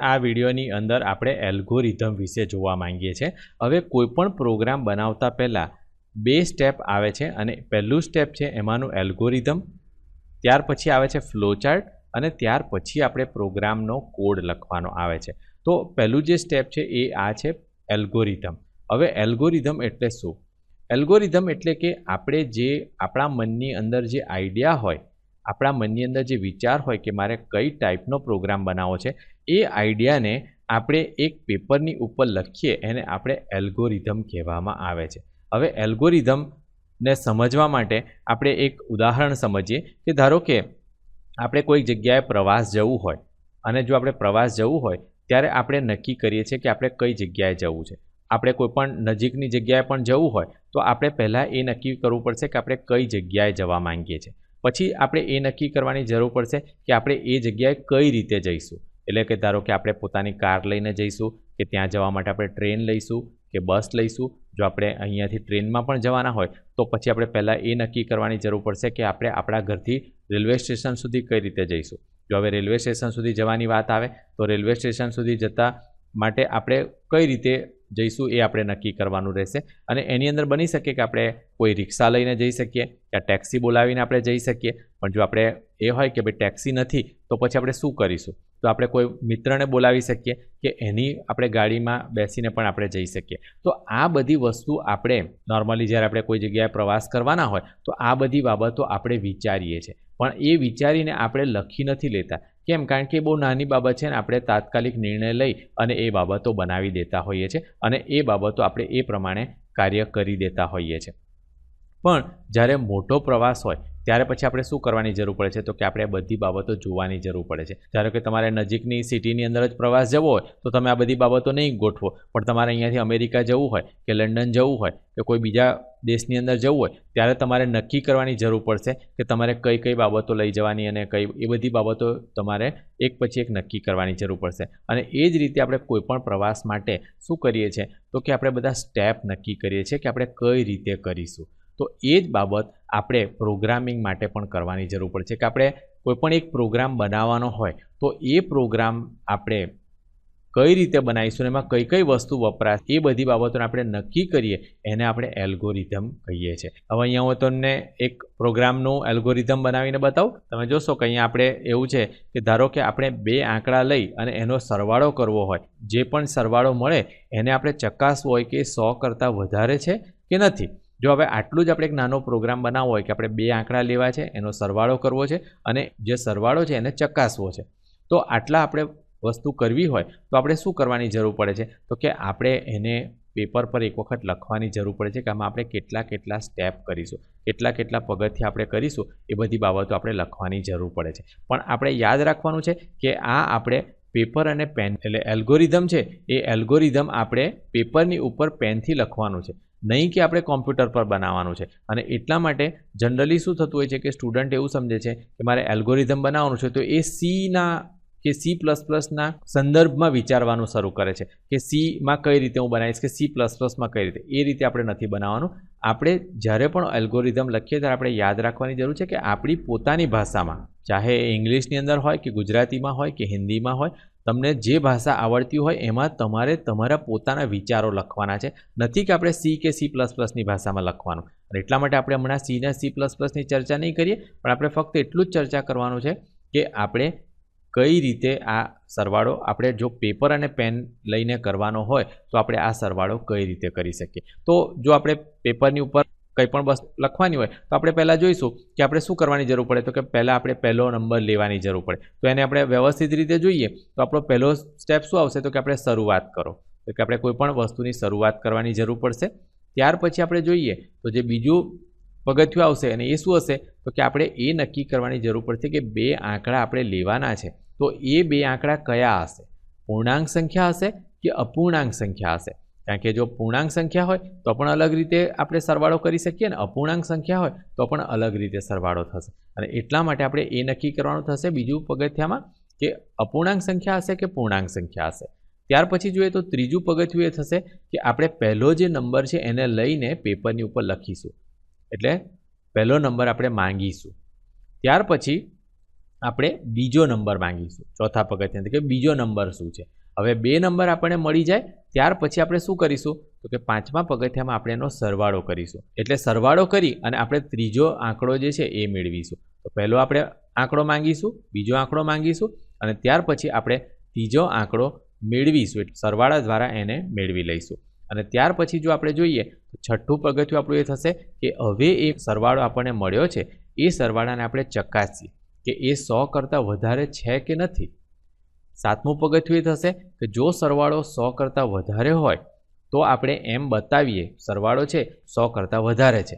આ વિડીયોની અંદર આપણે એલ્ગોરિધમ વિશે જોવા માંગીએ છીએ. હવે કોઈપણ પ્રોગ્રામ બનાવતા પહેલાં બે સ્ટેપ આવે છે અને પહેલું સ્ટેપ છે એમાંનું એલ્ગોરિધમ ત્યાર પછી આવે છે ફ્લોચાર્ટ અને ત્યાર પછી આપણે પ્રોગ્રામનો કોડ લખવાનો આવે છે. તો પહેલું જે સ્ટેપ છે એ આ છે એલ્ગોરિધમ હવે એલ્ગોરિધમ એટલે શું? એલ્ગોરિધમ એટલે કે આપણે જે આપણા મનની અંદર જે આઈડિયા હોય આપણા મનની અંદર જે વિચાર હોય કે મારે કઈ ટાઈપનો પ્રોગ્રામ બનાવવો છે, એ આઈડિયાને આપણે એક પેપરની ઉપર લખીએ એને આપણે એલ્ગોરિધમ કહેવામાં આવે છે. હવે એલ્ગોરિધમને સમજવા માટે આપણે એક ઉદાહરણ સમજીએ કે ધારો કે આપણે કોઈ જગ્યાએ પ્રવાસ જવું હોય અને જો આપણે પ્રવાસ જવું હોય, ત્યારે આપણે નક્કી કરીએ છીએ કે આપણે કઈ જગ્યાએ જવું છે. આપણે કોઈ પણ નજીકની જગ્યાએ પણ જવું હોય, તો આપણે પહેલાં એ નક્કી કરવું પડશે કે આપણે કઈ જગ્યાએ જવા માંગીએ છીએ. પછી આપણે એ નક્કી કરવાની જરૂર પડશે કે આપણે એ જગ્યાએ કઈ રીતે જઈશું. એટલે કે ધારો કે આપણે પોતાની કાર લઈને જઈશું, કે ત્યાં જવા માટે આપણે ટ્રેન લઈશું, કે બસ લઈશું. જો આપણે અહીંયાથી ટ્રેનમાં પણ જવાના હોય, તો પછી આપણે પહેલાં એ નક્કી કરવાની જરૂર પડશે કે આપણે આપણા ઘરથી રેલવે સ્ટેશન સુધી કઈ રીતે જઈશું. જો હવે રેલવે સ્ટેશન સુધી જવાની વાત આવે, તો રેલવે સ્ટેશન સુધી જતા માટે આપણે કઈ રીતે જઈશું એ આપણે નક્કી કરવાનું રહેશે. અને એની અંદર બની શકે કે આપણે કોઈ રિક્ષા લઈને જઈ શકીએ કે ટેક્સી બોલાવીને આપણે જઈ શકીએ. પણ જો આપણે એ હોય કે ભાઈ ટેક્સી નથી, તો પછી આપણે શું કરીશું? તો આપણે કોઈ મિત્રને બોલાવી શકીએ કે એની આપણે ગાડીમાં બેસીને પણ આપણે જઈ શકીએ. તો આ બધી વસ્તુ આપણે નોર્મલી જ્યારે આપણે કોઈ જગ્યાએ પ્રવાસ કરવાના હોય, તો આ બધી બાબતો આપણે વિચારીએ છીએ. પણ એ વિચારીને આપણે લખી નથી લેતા. કેમ? કારણ કે બહુ નાની બાબત છે ને આપણે તાત્કાલિક નિર્ણય લઈ અને એ બાબતો બનાવી દેતા હોઈએ છીએ અને એ બાબતો આપણે એ પ્રમાણે કાર્ય કરી દેતા હોઈએ છીએ. પણ જ્યારે મોટો પ્રવાસ હોય ત્યારે પછી આપણે શું કરવાની જરૂર પડે છે? તો કે આપણે બધી બાબતો જોવાની જરૂર પડે છે. ધારો કે તમારે નજીકની સિટીની અંદર જ પ્રવાસ જવો હોય, તો તમે આ બધી બાબતો નહીં ગોઠવો. પણ તમારે અહીંયાથી અમેરિકા જવું હોય, કે લંડન જવું હોય, કે કોઈ બીજા દેશની અંદર જવું હોય, ત્યારે તમારે નક્કી કરવાની જરૂર પડશે કે તમારે કઈ કઈ બાબતો લઈ જવાની અને કઈ એ બધી બાબતો તમારે એક પછી એક નક્કી કરવાની જરૂર પડશે. અને એ જ રીતે આપણે કોઈપણ પ્રવાસ માટે શું કરીએ છીએ? તો કે આપણે બધા સ્ટેપ નક્કી કરીએ છીએ કે આપણે કઈ રીતે કરીશું. તો એ જ બાબત આપણે પ્રોગ્રામિંગ માટે પણ કરવાની જરૂર પડશે કે આપણે કોઈપણ એક પ્રોગ્રામ બનાવવાનો હોય, તો એ પ્રોગ્રામ આપણે કઈ રીતે બનાવીશું એમાં કઈ કઈ વસ્તુ વપરાશ એ બધી બાબતોને આપણે નક્કી કરીએ, એને આપણે એલ્ગોરિધમ કહીએ છીએ. હવે અહીંયા હું તમને એક પ્રોગ્રામનું એલ્ગોરિધમ બનાવીને બતાવું. તમે જોશો કે અહીંયા આપણે એવું છે કે ધારો કે આપણે બે આંકડા લઈ અને એનો સરવાળો કરવો હોય, જે પણ સરવાળો મળે, એને આપણે ચકાસવો હોય કે સો કરતાં વધારે છે કે નથી. જો હવે આટલું જ આપણે એક નાનો પ્રોગ્રામ બનાવવો હોય કે આપણે બે આંકડા લેવા છે, એનો સરવાળો કરવો છે અને જે સરવાળો છે એને ચકાસવો છે. તો આટલા આપણે વસ્તુ કરવી હોય તો આપણે શું કરવાની જરૂર પડે છે? તો કે આપણે એને પેપર પર એક વખત લખવાની જરૂર પડે છે કે આમાં આપણે કેટલા કેટલા સ્ટેપ કરીશું, કેટલા કેટલા પગથિયા આપણે કરીશું, એ બધી બાબતો આપણે લખવાની જરૂર પડે છે. પણ આપણે યાદ રાખવાનું છે કે આ આપણે પેપર અને પેન એટલે એલ્ગોરિધમ છે, એ એલ્ગોરિધમ આપણે પેપરની ઉપર પેનથી લખવાનું છે. નહીં કે આપણે કોમ્પ્યુટર પર બનાવવાનું છે. અને એટલા માટે જનરલી શું થતું હોય છે કે સ્ટુડન્ટ એવું સમજે છે કે મારે એલ્ગોરિધમ બનાવવાનું છે, તો એ સીના કે સી પ્લસ પ્લસના સંદર્ભમાં વિચારવાનું શરૂ કરે છે કે સીમાં કઈ રીતે હું બનાવીશ, કે સી પ્લસ પ્લસમાં કઈ રીતે. એ રીતે આપણે નથી બનાવવાનું. આપણે જ્યારે પણ એલ્ગોરિધમ લખીએ ત્યારે આપણે યાદ રાખવાની જરૂર છે કે આપણી પોતાની ભાષામાં, ચાહે એ ઇંગ્લિશની અંદર હોય કે ગુજરાતીમાં હોય કે હિન્દીમાં હોય તમને જે ભાષા આવડતી હોય એમાં તમારે તમારા પોતાના વિચારો લખવાના છે. નથી કે આપણે સી કે સી પ્લસ પ્લસની ભાષામાં લખવાનું. અને એટલા માટે આપણે હમણાં સી ને સી પ્લસ પ્લસની ચર્ચા નહીં કરીએ, પણ આપણે ફક્ત એટલું જ ચર્ચા કરવાનું છે કે આપણે કઈ રીતે આ સરવાળો આપણે જો પેપર અને પેન લઈને કરવાનો હોય, તો આપણે આ સરવાળો કઈ રીતે કરી શકીએ. તો જો આપણે પેપરની ઉપર કંઈ પણ બસ લખવાની હોય, તો આપણે પહેલાં જોઈશું કે આપણે શું કરવાની જરૂર પડે. તો કે પહેલાં આપણે પહેલો નંબર લેવાની જરૂર પડે. તો એને આપણે વ્યવસ્થિત રીતે જોઈએ, તો આપણો પહેલો સ્ટેપ શું આવશે? તો કે આપણે શરૂઆત કરો. તો કે આપણે કોઈપણ વસ્તુની શરૂઆત કરવાની જરૂર પડશે. ત્યાર પછી આપણે જોઈએ, તો જે બીજું પગથિયું આવશે અને એ શું હશે? તો કે આપણે એ નક્કી કરવાની જરૂર પડશે કે બે આંકડા આપણે લેવાના છે. તો એ બે આંકડા કયા હશે? પૂર્ણાંક સંખ્યા હશે કે અપૂર્ણાંક સંખ્યા હશે? કારણ કે જો પૂર્ણાંક સંખ્યા હોય, તો પણ અલગ રીતે આપણે સરવાળો કરી શકીએ ને અપૂર્ણાંક સંખ્યા હોય, તો પણ અલગ રીતે સરવાળો થશે. અને એટલા માટે આપણે એ નક્કી કરવાનું થશે બીજું પગથિયામાં કે અપૂર્ણાંક સંખ્યા હશે કે પૂર્ણાંક સંખ્યા હશે. ત્યાર પછી જોઈએ તો ત્રીજું પગથિયું એ થશે કે આપણે પહેલો જે નંબર છે એને લઈને પેપરની ઉપર લખીશું. એટલે પહેલો નંબર આપણે માંગીશું. ત્યાર પછી આપણે બીજો નંબર માંગીશું. ચોથા પગથિયા કે બીજો નંબર શું છે? હવે બે નંબર આપણને મળી જાય, ત્યાર પછી આપણે શું કરીશું? તો કે પાંચમા પગથિયામાં આપણે એનો સરવાળો કરીશું. એટલે સરવાળો કરી અને આપણે ત્રીજો આંકડો જે છે એ મેળવીશું. તો પહેલો આપણે આંકડો માંગીશું, બીજો આંકડો માંગીશું અને ત્યાર પછી આપણે ત્રીજો આંકડો મેળવીશું. એટલે સરવાળા દ્વારા એને મેળવી લઈશું. અને ત્યાર પછી જો આપણે જોઈએ, તો છઠ્ઠું પગથિયું આપણું એ થશે કે હવે એ સરવાળો આપણને મળ્યો છે, એ સરવાળાને આપણે ચકાસીએ કે એ સો કરતાં વધારે છે કે નથી? સાતમું પગથિયું થશે કે જો સરવાળો સો કરતાં વધારે હોય, તો આપણે એમ બતાવીએ સરવાળો છે સો કરતાં વધારે છે.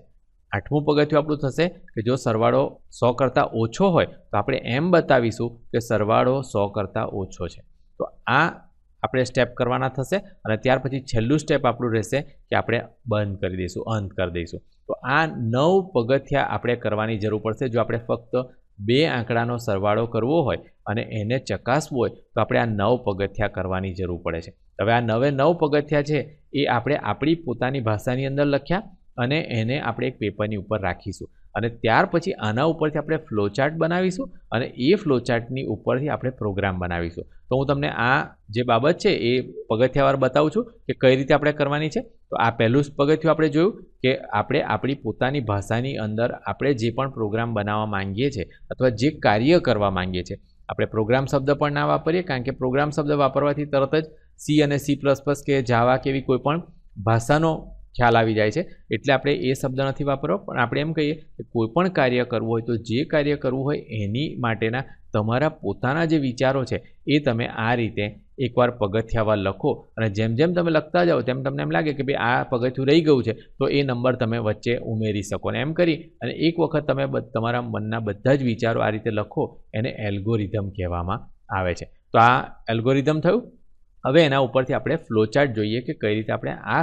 આઠમું પગથિયું આપણું થશે કે જો સરવાળો સો કરતાં ઓછો હોય, તો આપણે એમ બતાવીશું કે સરવાળો સો કરતાં ઓછો છે. તો આ આપણે સ્ટેપ કરવાના થશે અને ત્યાર પછી છેલ્લું સ્ટેપ આપણું રહેશે કે આપણે બંધ કરી દઈશું, અંત કરી દઈશું. તો આ નવ પગથિયા આપણે કરવાની જરૂર પડશે, જો આપણે ફક્ત બે આંકડાનો સરવાળો કરવો હોય અને એને ચકાસવું હોય, તો આપણે આ નવ પગથિયા કરવાની જરૂર પડે છે. હવે આ નવે નવ પગથિયા છે, એ આપણે આપણી પોતાની ભાષાની અંદર લખ્યા અને એને આપણે એક પેપરની ઉપર રાખીશું. અને ત્યાર પછી આના ઉપરથી આપણે ફ્લોચાર્ટ બનાવીશું અને એ ફ્લોચાર્ટની ઉપરથી આપણે પ્રોગ્રામ બનાવીશું. તો હું તમને આ જે બાબત છે એ પગથિયાવાર બતાવું છું કે કઈ રીતે આપણે કરવાની છે. તો આ પહેલું જ પગથિયું આપણે જોયું કે આપણે આપણી પોતાની ભાષાની અંદર આપણે જે પણ પ્રોગ્રામ બનાવવા માંગીએ છીએ અથવા જે કાર્ય કરવા માંગીએ છીએ. આપણે પ્રોગ્રામ શબ્દ પણ ના વાપરીએ કારણ કે પ્રોગ્રામ શબ્દ વાપરવાથી તરત જ સી અને સી પ્લસ પ્લસ કે જાવા કે એવી કોઈ પણ ભાષાનો ખ્યાલ આવી જાય છે. એટલે આપણે એ શબ્દ નથી વાપરવો, પણ આપણે એમ કહીએ કે કોઈ પણ કાર્ય કરવું હોય તો જે કાર્ય કરવું હોય એની માટેના તમારા પોતાના જે વિચારો છે એ તમે આ રીતે એકવાર પગથિયાવાર લખો અને જેમ જેમ તમે લખતા જાઓ તેમ તમને એમ લાગે કે ભાઈ આ પગથિયું રહી ગયું છે, તો એ નંબર તમે વચ્ચે ઉમેરી શકો. અને એમ કરી અને એક વખત તમે તમારા મનના બધા જ વિચારો આ રીતે લખો, એને એલ્ગોરિધમ કહેવામાં આવે છે. તો આ એલ્ગોરિધમ થયું? હવે એના ઉપરથી આપણે ફ્લોચાર્ટ જોઈએ કે કઈ રીતે આપણે આ